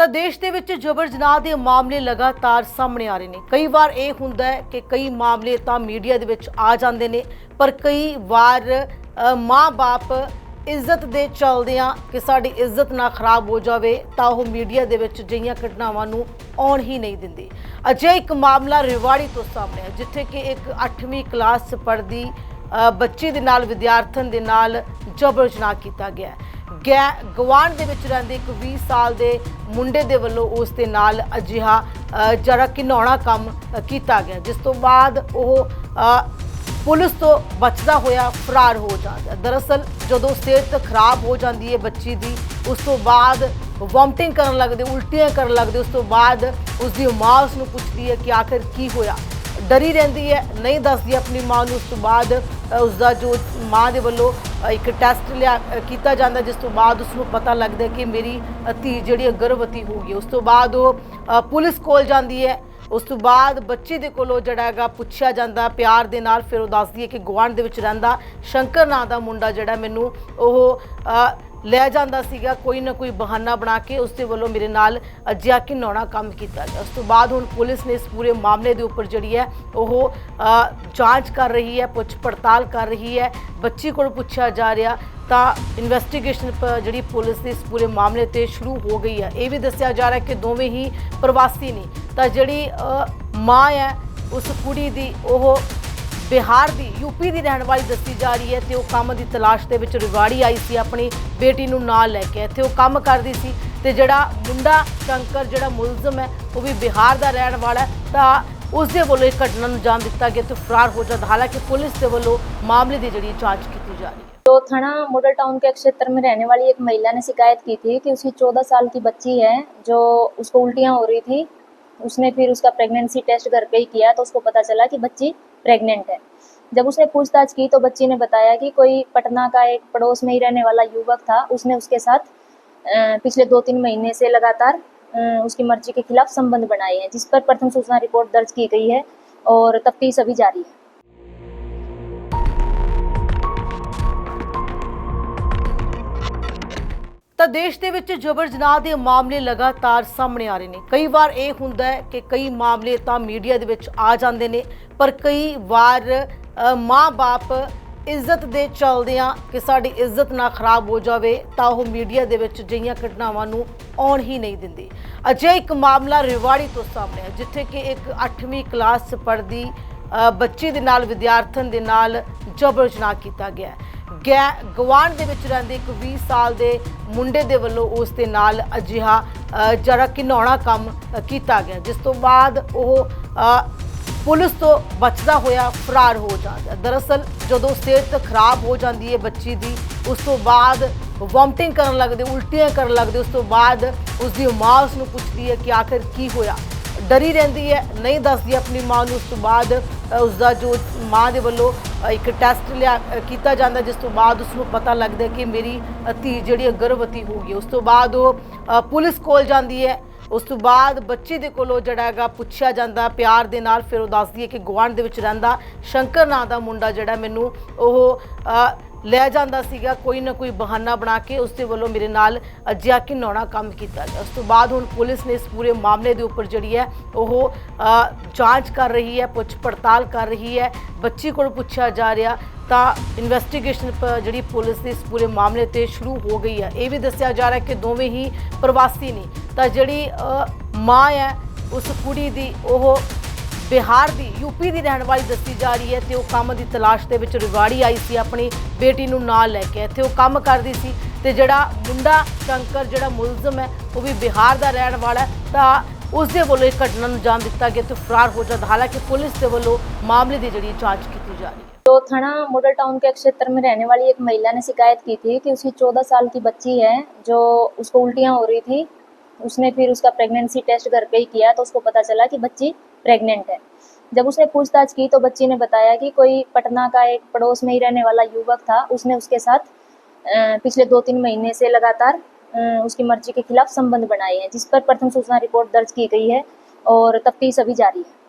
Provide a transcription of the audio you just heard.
ਤਾਂ ਦੇਸ਼ ਦੇ ਵਿੱਚ ਜਬਰ ਜਨਾਹ ਦੇ ਮਾਮਲੇ ਲਗਾਤਾਰ ਸਾਹਮਣੇ ਆ ਰਹੇ ਨੇ। ਕਈ ਵਾਰ ਇਹ ਹੁੰਦਾ ਹੈ ਕਿ ਕਈ ਮਾਮਲੇ ਤਾਂ ਮੀਡੀਆ ਦੇ ਵਿੱਚ ਆ ਜਾਂਦੇ ਨੇ ਪਰ ਕਈ ਵਾਰ ਅ, ਮਾਂ-ਬਾਪ ਇੱਜ਼ਤ ਦੇ ਚਲਦਿਆਂ ਕਿ ਸਾਡੀ ਇੱਜ਼ਤ ਨਾ ਖਰਾਬ ਹੋ ਜਾਵੇ ਤਾਂ ਉਹ ਮੀਡੀਆ ਦੇ ਵਿੱਚ ਜਿਹੀਆਂ ਘਟਨਾਵਾਂ ਨੂੰ ਆਉਣ ਹੀ ਨਹੀਂ ਦਿੰਦੇ। ਅਜੇ ਇੱਕ ਮਾਮਲਾ ਰਿਵਾੜੀ ਤੋਂ ਸਾਹਮਣੇ ਹੈ ਜਿੱਥੇ ਕਿ ਇੱਕ 8ਵੀਂ ਕਲਾਸ ਪੜ੍ਹਦੀ ਬੱਚੀ ਦੇ ਨਾਲ ਵਿਦਿਆਰਥਣ ਦੇ ਨਾਲ ਜਬਰ ਜਨਾਹ ਕੀਤਾ ਗਿਆ ਹੈ। ਗਵਾਂਡ ਦੇ ਵਿੱਚ ਰਹਿੰਦੇ ਇੱਕ 20 ਸਾਲ ਦੇ ਮੁੰਡੇ ਦੇ ਵੱਲੋਂ ਉਸ ਦੇ ਨਾਲ ਅਜਿਹਾ ਅ, ਜਿਹੜਾ ਘਿਨਾਉਣਾ ਕੰਮ ਕੀਤਾ ਗਿਆ ਜਿਸ ਤੋਂ ਬਾਅਦ ਉਹ ਪੁਲਿਸ ਤੋਂ ਬਚਦਾ ਹੋਇਆ ਫਰਾਰ ਹੋ ਜਾਂਦਾ ਦਰਅਸਲ ਜਦੋਂ ਸਿਹਤ ਖਰਾਬ ਹੋ ਜਾਂਦੀ ਹੈ ਬੱਚੀ ਦੀ ਉਸ ਤੋਂ ਬਾਅਦ ਵੋਮਟਿੰਗ ਕਰਨ ਲੱਗਦੇ ਉਲਟੀਆਂ ਕਰਨ ਲੱਗਦੇ ਉਸ ਤੋਂ ਬਾਅਦ ਉਸ ਦੀ ਮਾਂ ਉਸ ਨੂੰ ਪੁੱਛਦੀ ਹੈ ਕਿ ਆਖਿਰ ਕੀ ਹੋਇਆ। ਡਰੀ ਰਹਿੰਦੀ ਹੈ ਨਹੀਂ ਦੱਸਦੀ ਆਪਣੀ ਮਾਂ ਨੂੰ। ਉਸ ਤੋਂ ਬਾਅਦ ਅ, ਉਸ ਦਾ ਜੋ ਮਾਂ ਦੇ ਵੱਲੋਂ ਇੱਕ ਟੈਸਟ ਲਿਆ ਕੀਤਾ ਜਾਂਦਾ ਜਿਸ ਤੋਂ ਬਾਅਦ ਉਸ ਨੂੰ ਪਤਾ ਲੱਗਦਾ ਕਿ ਮੇਰੀ ਧੀ ਜਿਹੜੀ ਹੈ ਗਰਭਵਤੀ ਹੋ ਗਈ ਉਸ ਤੋਂ ਬਾਅਦ ਉਹ ਪੁਲਿਸ ਕੋਲ ਜਾਂਦੀ ਹੈ। ਉਸ ਤੋਂ ਬਾਅਦ ਬੱਚੇ ਦੇ ਕੋਲੋਂ ਜਿਹੜਾ ਹੈਗਾ ਪੁੱਛਿਆ ਜਾਂਦਾ ਪਿਆਰ ਦੇ ਨਾਲ। ਫਿਰ ਉਹ ਦੱਸਦੀ ਹੈ ਕਿ ਗੁਆਂਢ ਦੇ ਵਿੱਚ ਰਹਿੰਦਾ ਸ਼ੰਕਰ ਨਾਂ ਦਾ ਮੁੰਡਾ ਜਿਹੜਾ ਮੈਨੂੰ ਉਹ ਅ, ਲੈ ਜਾਂਦਾ ਸੀਗਾ ਕੋਈ ਨਾ ਕੋਈ ਬਹਾਨਾ ਬਣਾ ਕੇ ਉਸ ਦੇ ਵੱਲੋਂ ਮੇਰੇ ਨਾਲ ਅਜਿਹਾ ਘਿਨਾਉਣਾ ਕੰਮ ਕੀਤਾ ਗਿਆ। ਉਸ ਤੋਂ ਬਾਅਦ ਹੁਣ ਪੁਲਿਸ ਨੇ ਇਸ ਪੂਰੇ ਮਾਮਲੇ ਦੇ ਉੱਪਰ ਜਿਹੜੀ ਹੈ ਉਹ ਜਾਂਚ ਕਰ ਰਹੀ ਹੈ ਪੁੱਛ ਪੜਤਾਲ ਕਰ ਰਹੀ ਹੈ। ਬੱਚੀ ਕੋਲ ਪੁੱਛਿਆ ਜਾ ਰਿਹਾ ਤਾਂ ਇਨਵੈਸਟੀਗੇਸ਼ਨ ਜਿਹੜੀ ਪੁਲਿਸ ਦੀ ਇਸ ਪੂਰੇ ਮਾਮਲੇ ਤੇ ਸ਼ੁਰੂ ਹੋ ਗਈ ਹੈ। ਇਹ ਵੀ ਦੱਸਿਆ ਜਾ ਰਿਹਾ ਕਿ ਦੋਵੇਂ ਹੀ ਪ੍ਰਵਾਸੀ ਨੇ। ਤਾਂ ਜਿਹੜੀ ਮਾਂ ਹੈ ਉਸ ਕੁੜੀ ਦੀ ਉਹ ਬਿਹਾਰ ਦੀ ਯੂਪੀ ਦੀ ਰਹਿਣ ਵਾਲੀ ਦੱਸੀ ਜਾ ਰਹੀ ਹੈ ਤੇ ਉਹ ਕੰਮ ਦੀ ਤਲਾਸ਼ ਦੇ ਵਿੱਚ ਰਿਵਾੜੀ ਆਈ ਸੀ ਆਪਣੀ ਬੇਟੀ ਨੂੰ ਨਾਲ ਲੈ ਕੇ ਇੱਥੇ ਉਹ ਕੰਮ ਕਰਦੀ ਸੀ ਤੇ ਜਿਹੜਾ ਮੁੰਡਾ ਸ਼ੰਕਰ ਜਿਹੜਾ ਮੁਲਜ਼ਮ ਹੈ ਉਹ ਵੀ ਬਿਹਾਰ ਦਾ ਰਹਿਣ ਵਾਲਾ ਹੈ ਤਾਂ ਉਸ ਦੇ ਵੱਲੋਂ ਇਹ ਘਟਨਾ ਨੂੰ ਅੰਜਾਮ ਦਿੱਤਾ ਗਿਆ ਤੇ ਫਰਾਰ ਹੋ ਜਾਂਦਾ ਹਾਲਾਂਕਿ ਪੁਲਿਸ ਦੇ ਵੱਲੋਂ ਮਾਮਲੇ ਦੀ ਜਿਹੜੀ ਜਾਂਚ ਕੀਤੀ ਜਾ ਰਹੀ ਹੈ तो थाना मॉडल टाउन के क्षेत्र में रहने वाली एक महिला ने शिकायत की थी कि उसकी 14 साल की बच्ची है जो उसको उल्टियाँ हो रही थी उसने फिर उसका प्रेगनेंसी टेस्ट घर पे ही किया तो उसको पता चला कि बच्ची प्रेग्नेंट है जब उसने पूछताछ की तो बच्ची ने बताया कि कोई पटना का एक पड़ोस में ही रहने वाला युवक था उसने उसके साथ अ, पिछले दो तीन महीने से लगातार अ, उसकी मर्जी के खिलाफ संबंध बनाए हैं जिस पर प्रथम सूचना रिपोर्ट दर्ज की गई है और तफ्तीश अभी जारी है ਤਾਂ ਦੇਸ਼ ਦੇ ਵਿੱਚ ਜਬਰ ਜਨਾਹ ਦੇ ਮਾਮਲੇ ਲਗਾਤਾਰ ਸਾਹਮਣੇ ਆ ਰਹੇ ਨੇ ਕਈ ਵਾਰ ਇਹ ਹੁੰਦਾ ਹੈ ਕਿ ਕਈ ਮਾਮਲੇ ਤਾਂ ਮੀਡੀਆ ਦੇ ਵਿੱਚ ਆ ਜਾਂਦੇ ਨੇ ਪਰ ਕਈ ਵਾਰ ਅ, ਮਾਂ-ਬਾਪ ਇੱਜ਼ਤ ਦੇ ਚਲਦਿਆਂ ਕਿ ਸਾਡੀ ਇੱਜ਼ਤ ਨਾ ਖਰਾਬ ਹੋ ਜਾਵੇ ਤਾਂ ਉਹ ਮੀਡੀਆ ਦੇ ਵਿੱਚ ਜਿਹੀਆਂ ਘਟਨਾਵਾਂ ਨੂੰ ਆਉਣ ਹੀ ਨਹੀਂ ਦਿੰਦੇ। ਅਜੇ ਇੱਕ ਮਾਮਲਾ ਰਿਵਾੜੀ ਤੋਂ ਸਾਹਮਣੇ ਹੈ ਜਿੱਥੇ ਕਿ ਇੱਕ 8ਵੀਂ ਕਲਾਸ ਪੜ੍ਹਦੀ ਬੱਚੀ ਦੇ ਨਾਲ ਵਿਦਿਆਰਥਣ ਦੇ ਨਾਲ ਜਬਰ ਜਨਾਹ ਕੀਤਾ ਗਿਆ ਹੈ। ਗੈ ਗਵਾਂਡ ਦੇ ਵਿੱਚ ਰਹਿੰਦੇ ਇੱਕ 20 ਸਾਲ ਦੇ ਮੁੰਡੇ ਦੇ ਵੱਲੋਂ ਉਸ ਦੇ ਨਾਲ ਅਜਿਹਾ ਅ, ਜਿਹੜਾ ਘਿਨਾਉਣਾ ਕੰਮ ਕੀਤਾ ਗਿਆ ਜਿਸ ਤੋਂ ਬਾਅਦ ਉਹ ਪੁਲਿਸ ਤੋਂ ਬਚਦਾ ਹੋਇਆ ਫਰਾਰ ਹੋ ਜਾਂਦਾ। ਦਰਅਸਲ ਜਦੋਂ ਸਿਹਤ ਖਰਾਬ ਹੋ ਜਾਂਦੀ ਹੈ ਬੱਚੀ ਦੀ ਉਸ ਤੋਂ ਬਾਅਦ ਵੋਮਟਿੰਗ ਕਰਨ ਲੱਗਦੇ ਉਲਟੀਆਂ ਕਰਨ ਲੱਗਦੇ ਉਸ ਤੋਂ ਬਾਅਦ ਉਸ ਦੀ ਮਾਂ ਉਸ ਨੂੰ ਪੁੱਛਦੀ ਹੈ ਕਿ ਆਖਿਰ ਕੀ ਹੋਇਆ। ਡਰੀ ਰਹਿੰਦੀ ਹੈ ਨਹੀਂ ਦੱਸਦੀ ਆਪਣੀ ਮਾਂ ਨੂੰ ਉਸ ਤੋਂ ਬਾਅਦ ਅ, ਉਸ ਦਾ ਜੋ ਮਾਂ ਦੇ ਵੱਲੋਂ ਇੱਕ ਟੈਸਟ ਲਿਆ ਕੀਤਾ ਜਾਂਦਾ ਜਿਸ ਤੋਂ ਬਾਅਦ ਉਸ ਨੂੰ ਪਤਾ ਲੱਗਦਾ ਕਿ ਮੇਰੀ ਧੀ ਜਿਹੜੀ ਹੈ ਗਰਭਵਤੀ ਹੋ ਗਈ ਉਸ ਤੋਂ ਬਾਅਦ ਉਹ ਪੁਲਿਸ ਕੋਲ ਜਾਂਦੀ ਹੈ ਉਸ ਤੋਂ ਬਾਅਦ ਬੱਚੇ ਦੇ ਕੋਲੋਂ ਜਿਹੜਾ ਹੈਗਾ ਪੁੱਛਿਆ ਜਾਂਦਾ, ਪਿਆਰ ਦੇ ਨਾਲ ਫਿਰ ਉਹ ਦੱਸਦੀ ਹੈ ਕਿ ਗੁਆਂਢ ਦੇ ਵਿੱਚ ਰਹਿੰਦਾ ਸ਼ੰਕਰ ਨਾਂ ਦਾ ਮੁੰਡਾ ਜਿਹੜਾ ਮੈਨੂੰ ਉਹ ਅ, ਲੈ ਜਾਂਦਾ ਸੀਗਾ ਕੋਈ ਨਾ ਕੋਈ ਬਹਾਨਾ ਬਣਾ ਕੇ ਉਸ ਦੇ ਵੱਲੋਂ ਮੇਰੇ ਨਾਲ ਅਜਿਹਾ ਘਿਨਾਉਣਾ ਕੰਮ ਕੀਤਾ ਗਿਆ। ਉਸ ਤੋਂ ਬਾਅਦ ਹੁਣ ਪੁਲਿਸ ਨੇ ਇਸ ਪੂਰੇ ਮਾਮਲੇ ਦੇ ਉੱਪਰ ਜਿਹੜੀ ਹੈ ਉਹ ਜਾਂਚ ਕਰ ਰਹੀ ਹੈ ਪੁੱਛ ਪੜਤਾਲ ਕਰ ਰਹੀ ਹੈ। ਬੱਚੀ ਕੋਲ ਪੁੱਛਿਆ ਜਾ ਰਿਹਾ ਤਾਂ ਇਨਵੈਸਟੀਗੇਸ਼ਨ ਜਿਹੜੀ ਪੁਲਿਸ ਦੀ ਇਸ ਪੂਰੇ ਮਾਮਲੇ ਤੇ ਸ਼ੁਰੂ ਹੋ ਗਈ ਹੈ। ਇਹ ਵੀ ਦੱਸਿਆ ਜਾ ਰਿਹਾ ਕਿ ਦੋਵੇਂ ਹੀ ਪ੍ਰਵਾਸੀ ਨੇ। ਤਾਂ ਜਿਹੜੀ ਮਾਂ ਹੈ ਉਸ ਕੁੜੀ ਦੀ ਉਹ ਬਿਹਾਰ ਦੀ ਯੂਪੀ ਦੀ ਰਹਿਣ ਵਾਲੀ ਦੱਸੀ ਜਾ ਰਹੀ ਹੈ ਤੇ ਉਹ ਕੰਮ ਦੀ ਤਲਾਸ਼ ਦੇ ਵਿੱਚ ਰਿਵਾੜੀ ਆਈ ਸੀ ਆਪਣੀ ਬੇਟੀ ਨੂੰ ਨਾਲ ਲੈ ਕੇ ਇੱਥੇ ਉਹ ਕੰਮ ਕਰਦੀ ਸੀ ਤੇ ਜਿਹੜਾ ਮੁੰਡਾ ਸ਼ੰਕਰ ਜਿਹੜਾ ਮੁਲਜ਼ਮ ਹੈ ਉਹ ਵੀ ਬਿਹਾਰ ਦਾ ਰਹਿਣ ਵਾਲਾ ਹੈ ਤਾਂ ਉਸ ਦੇ ਵੱਲੋਂ ਇਹ ਘਟਨਾ ਨੂੰ ਅੰਜਾਮ ਦਿੱਤਾ ਗਿਆ ਤੇ ਫਰਾਰ ਹੋ ਜਾਂਦਾ ਹਾਲਾਂਕਿ ਪੁਲਿਸ ਦੇ ਵੱਲੋਂ ਮਾਮਲੇ ਦੀ ਜਿਹੜੀ ਜਾਂਚ ਕੀਤੀ ਜਾ ਰਹੀ ਹੈ तो थाना मॉडल टाउन के क्षेत्र में रहने वाली एक महिला ने शिकायत की थी कि उसकी 14 साल की बच्ची है जो उसको उल्टियाँ हो रही थी उसने फिर उसका प्रेगनेंसी टेस्ट घर पे ही किया तो उसको पता चला कि बच्ची प्रेग्नेंट है। जब उसने पूछताछ की तो बच्ची ने बताया कि कोई पटना का एक पड़ोस में ही रहने वाला युवक था। उसने उसके साथ पिछले दो तीन महीने से लगातार उसकी मर्ज़ी के खिलाफ संबंध बनाए हैं, जिस पर प्रथम सूचना रिपोर्ट दर्ज की गई है और तफ्तीश अभी जारी है।